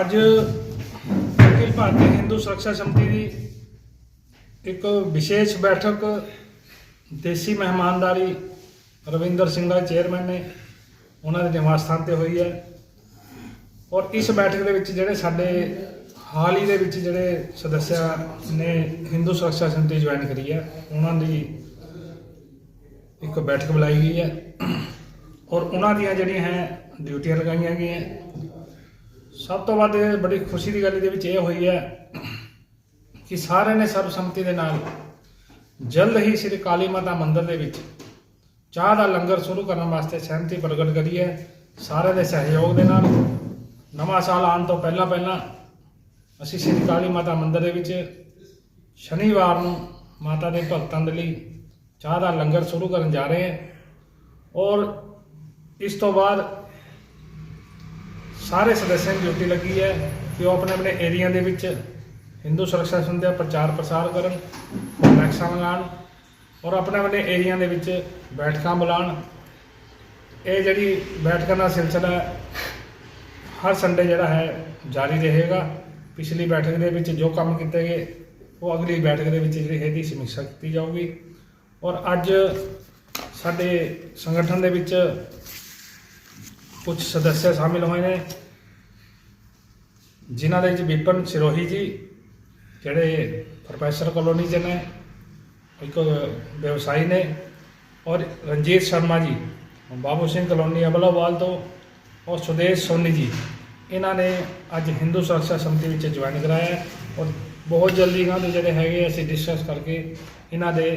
ਅੱਜ ਅਖਿਲ ਭਾਰਤੀ ਹਿੰਦੂ ਸੁਰੱਖਿਆ ਸਮਿਤੀ ਦੀ ਇੱਕ ਵਿਸ਼ੇਸ਼ ਬੈਠਕ ਦੇਸੀ ਮਹਿਮਾਨਦਾਰੀ ਰਵਿੰਦਰ ਸਿੰਘਲਾ ਚੇਅਰਮੈਨ ਨੇ ਉਹਨਾਂ ਦੇ ਨਿਵਾਸ ਸਥਾਨ ਤੇ ਹੋਈ ਹੈ। ਔਰ ਇਸ ਬੈਠਕ ਦੇ ਵਿੱਚ ਜਿਹੜੇ ਸਾਡੇ ਹਾਲ ਹੀ ਦੇ ਵਿੱਚ ਜਿਹੜੇ ਸਦੱਸਿਆ ਨੇ ਹਿੰਦੂ ਸੁਰੱਖਿਆ ਸਮਿਤੀ ਜੁਆਇਨ ਕਰੀ ਹੈ, ਉਹਨਾਂ ਦੀ ਇੱਕ ਬੈਠਕ ਬੁਲਾਈ ਗਈ ਹੈ। ਔਰ ਉਹਨਾਂ ਦੀਆਂ ਜਿਹੜੀਆਂ ਹੈ ਡਿਊਟੀਆਂ ਲਗਾਈਆਂ ਗਈਆਂ। ਸਭ ਤੋਂ ਵੱਧ ਇਹ ਬੜੀ ਖੁਸ਼ੀ ਦੀ ਗੱਲ ਇਹਦੇ ਵਿੱਚ ਇਹ ਹੋਈ ਹੈ ਕਿ ਸਾਰਿਆਂ ਨੇ ਸਰਬਸੰਮਤੀ ਦੇ ਨਾਲ ਜਲਦ ਹੀ ਸ੍ਰੀ ਕਾਲੀ ਮਾਤਾ ਮੰਦਿਰ ਦੇ ਵਿੱਚ ਚਾਹ ਦਾ ਲੰਗਰ ਸ਼ੁਰੂ ਕਰਨ ਵਾਸਤੇ ਸਹਿਮਤੀ ਪ੍ਰਗਟ ਕਰੀ ਹੈ। ਸਾਰਿਆਂ ਦੇ ਸਹਿਯੋਗ ਦੇ ਨਾਲ ਨਵਾਂ ਸਾਲ ਆਉਣ ਤੋਂ ਪਹਿਲਾਂ ਪਹਿਲਾਂ ਅਸੀਂ ਸ੍ਰੀ ਕਾਲੀ ਮਾਤਾ ਮੰਦਿਰ ਦੇ ਵਿੱਚ ਸ਼ਨੀਵਾਰ ਨੂੰ ਮਾਤਾ ਦੇ ਭਗਤਾਂ ਦੇ ਲਈ ਚਾਹ ਦਾ ਲੰਗਰ ਸ਼ੁਰੂ ਕਰਨ ਜਾ ਰਹੇ ਹਾਂ। ਔਰ ਇਸ ਤੋਂ ਬਾਅਦ ਸਾਰੇ ਸਦੱਸਿਆਂ ਦੀ ਡਿਊਟੀ ਲੱਗੀ ਹੈ ਕਿ ਉਹ ਆਪਣੇ ਆਪਣੇ ਏਰੀਆ ਦੇ ਵਿੱਚ ਹਿੰਦੂ ਸੁਰੱਖਿਆ ਸੰਧਿਆ ਪ੍ਰਚਾਰ ਪ੍ਰਸਾਰ ਕਰਨ ਫਲੈਕਸਾਂ ਲਗਾਉਣ ਔਰ ਆਪਣੇ ਆਪਣੇ ਏਰੀਆ ਦੇ ਵਿੱਚ ਬੈਠਕਾਂ ਬੁਲਾਉਣ। ਇਹ ਜਿਹੜੀ ਬੈਠਕਾਂ ਦਾ ਸਿਲਸਿਲਾ ਹਰ ਸੰਡੇ ਜਿਹੜਾ ਹੈ ਜਾਰੀ ਰਹੇਗਾ। ਪਿਛਲੀ ਬੈਠਕ ਦੇ ਵਿੱਚ ਜੋ ਕੰਮ ਕੀਤੇ ਗਏ, ਉਹ ਅਗਲੀ ਬੈਠਕ ਦੇ ਵਿੱਚ ਜਿਹੜੀ ਇਹਦੀ ਸਮੀਖਿਆ ਕੀਤੀ ਜਾਊਗੀ। ਔਰ ਅੱਜ ਸਾਡੇ ਸੰਗਠਨ ਦੇ ਵਿੱਚ ਕੁਝ ਸਦੱਸਿਆ ਸ਼ਾਮਿਲ ਹੋਏ ਨੇ। ਜਿਨ੍ਹਾਂ ਦੇ ਵਿੱਚ ਵਿਪਨ ਸਿਰੋਹੀ ਜੀ, ਜਿਹੜੇ ਪ੍ਰੋਫੈਸਰ ਕਲੋਨੀ ਚ ਨੇ, ਇੱਕ ਵਿਵਸਾਈ ਨੇ, ਔਰ ਰਣਜੀਤ ਸ਼ਰਮਾ ਜੀ, ਬਾਬੂ ਸਿੰਘ ਕਲੋਨੀ ਅਬਲਾਵਾਲ ਤੋਂ, ਔਰ ਸੁਦੇਸ਼ ਸੋਨੀ ਜੀ। ਇਹਨਾਂ ਨੇ ਅੱਜ ਹਿੰਦੂ ਸੁਰੱਖਿਆ ਸਮਿਤੀ ਵਿੱਚ ਜੁਆਇਨ ਕਰਾਇਆ ਔਰ ਬਹੁਤ ਜਲਦੀ ਇਹਨਾਂ ਦੇ ਜਿਹੜੇ ਹੈਗੇ ਅਸੀਂ ਡਿਸਕਸ ਕਰਕੇ ਇਹਨਾਂ ਦੇ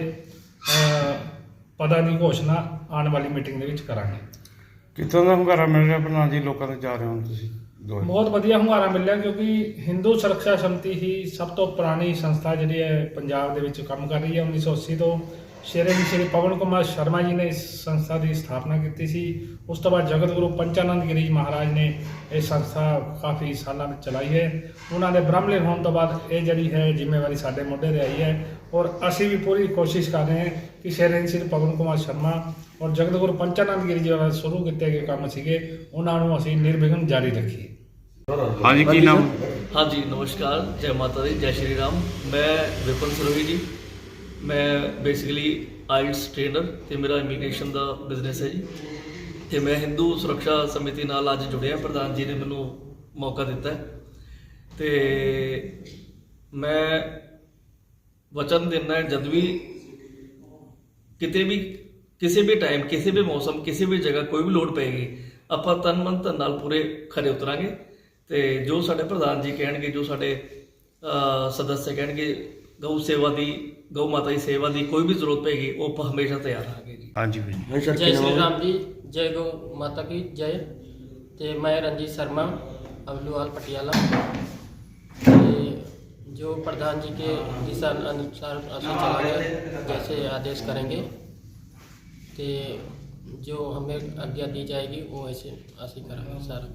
ਪਦਾਂ ਦੀ ਘੋਸ਼ਣਾ ਆਉਣ ਵਾਲੀ ਮੀਟਿੰਗ ਦੇ ਵਿੱਚ ਕਰਾਂਗੇ। ਕਿੱਥੋਂ ਦਾ ਹੁੰਗਾਰਾ ਮਿਲ ਰਿਹਾ ਪ੍ਰਧਾਨ ਜੀ? ਲੋਕਾਂ ਤੋਂ ਜਾ ਰਹੇ ਹੋ ਤੁਸੀਂ? ਬਹੁਤ ਵਧੀਆ ਹੁੰਗਾਰਾ ਮਿਲਿਆ ਕਿਉਂਕਿ ਹਿੰਦੂ ਸੁਰੱਖਿਆ ਸਮਿਤੀ ਹੀ ਸਭ ਤੋਂ ਪੁਰਾਣੀ ਸੰਸਥਾ ਜਿਹੜੀ ਹੈ ਪੰਜਾਬ ਦੇ ਵਿੱਚ ਕੰਮ ਕਰ ਰਹੀ ਹੈ 1980 ਤੋਂ ਸ਼੍ਰੀ ਸ਼੍ਰੀ ਪਵਨ ਕੁਮਾਰ ਸ਼ਰਮਾ ਜੀ ਨੇ ਇਸ ਸੰਸਥਾ ਦੀ ਸਥਾਪਨਾ ਕੀਤੀ ਸੀ। ਉਸ ਤੋਂ ਬਾਅਦ ਜਗਤ ਗੁਰੂ ਪੰਚਾਨੰਦ ਗਿਰੀ ਜੀ ਮਹਾਰਾਜ ਨੇ ਇਹ ਸੰਸਥਾ ਕਾਫੀ ਸਾਲਾਂ ਵਿੱਚ ਚਲਾਈ ਹੈ। ਉਹਨਾਂ ਦੇ ਬ੍ਰਹਮਲੀਨ ਹੋਣ ਤੋਂ ਬਾਅਦ ਇਹ ਜਿਹੜੀ ਹੈ ਜ਼ਿੰਮੇਵਾਰੀ ਸਾਡੇ ਮੋਢੇ ਤੇ ਆਈ ਹੈ ਔਰ ਅਸੀਂ ਵੀ ਪੂਰੀ ਕੋਸ਼ਿਸ਼ ਕਰ ਰਹੇ ਹਾਂ ਕਿ ਸ਼੍ਰੀ ਸ਼੍ਰੀ ਪਵਨ ਕੁਮਾਰ ਸ਼ਰਮਾ ਔਰ ਜਗਤ ਗੁਰੂ ਪੰਚਾਨੰਦ ਗਿਰੀ ਜੀ ਦੁਆਰਾ ਸ਼ੁਰੂ ਕੀਤੇ ਗਏ ਕੰਮ ਸੀਗੇ ਉਹਨਾਂ ਨੂੰ ਅਸੀਂ ਨਿਰਵਿਘਨ ਜਾਰੀ ਰੱਖੀਏ। ਹਾਂਜੀ ਕੀ ਨਾਮ? ਹਾਂਜੀ ਨਮਸਕਾਰ। ਜੈ ਮਾਤਾ ਦੀ ਜੈ ਸ਼੍ਰੀ ਰਾਮ। ਮੈਂ ਵਿਪਨ ਸਰੋਹੀ ਜੀ। ਮੈਂ ਬੇਸਿਕਲੀ ਆਈਲਟਸ ਟ੍ਰੇਨਰ ਤੇ ਮੇਰਾ ਇਮੀਗ੍ਰੇਸ਼ਨ ਦਾ ਬਿਜ਼ਨਸ ਹੈ ਜੀ। ਤੇ ਮੈਂ ਹਿੰਦੂ ਸੁਰੱਖਿਆ ਸਮਿਤੀ ਨਾਲ ਅੱਜ ਜੁੜਿਆ ਪ੍ਰਧਾਨ ਜੀ ਨੇ ਮੈਨੂੰ ਮੌਕਾ ਦਿੱਤਾ ਹੈ। ਤੇ ਮੈਂ ਵਚਨ ਦਿੰਦਾ ਜਦ ਵੀ ਕਿਤੇ ਵੀ ਕਿਸੇ ਵੀ ਟਾਈਮ ਕਿਸੇ ਵੀ ਮੌਸਮ ਕਿਸੇ ਵੀ ਜਗ੍ਹਾ ਕੋਈ ਵੀ ਲੋੜ ਪਏਗੀ ਆਪਾਂ ਤਨ ਮਨ ਧਨ ਨਾਲ ਪੂਰੇ ਖਰੇ ਉਤਰਾਂਗੇ। ਤੇ ਜੋ ਸਾਡੇ ਪ੍ਰਧਾਨ ਜੀ ਕਹਿਣਗੇ ਜੋ ਸਾਡੇ ਅਹ, ਕਹਿਣਗੇ ਗਊ ਸੇਵਾ ਦੀ ਗਊ ਮਾਤਾ ਦੀ ਸੇਵਾ ਦੀ ਕੋਈ ਵੀ ਜ਼ਰੂਰਤ ਪਏਗੀ ਉਹ ਆਪਾਂ ਹਮੇਸ਼ਾ ਤਿਆਰ ਰਹਾਂਗੇ ਜੀ ਹਾਂਜੀ ਭਾਈ जय श्री राम जी जय गौ माता की जय ਤੇ ਮੈਂ ਰਣਜੀਤ शर्मा अवलूवाल पटियाला ਤੇ जो प्रधान जी के दिशा अनुसार ਅਸੀਂ चलाएंगे जैसे आदेश करेंगे ਤੇ जो हमें आज्ञा दी जाएगी वो ऐसे ਅਸੀਂ करेंगे सारा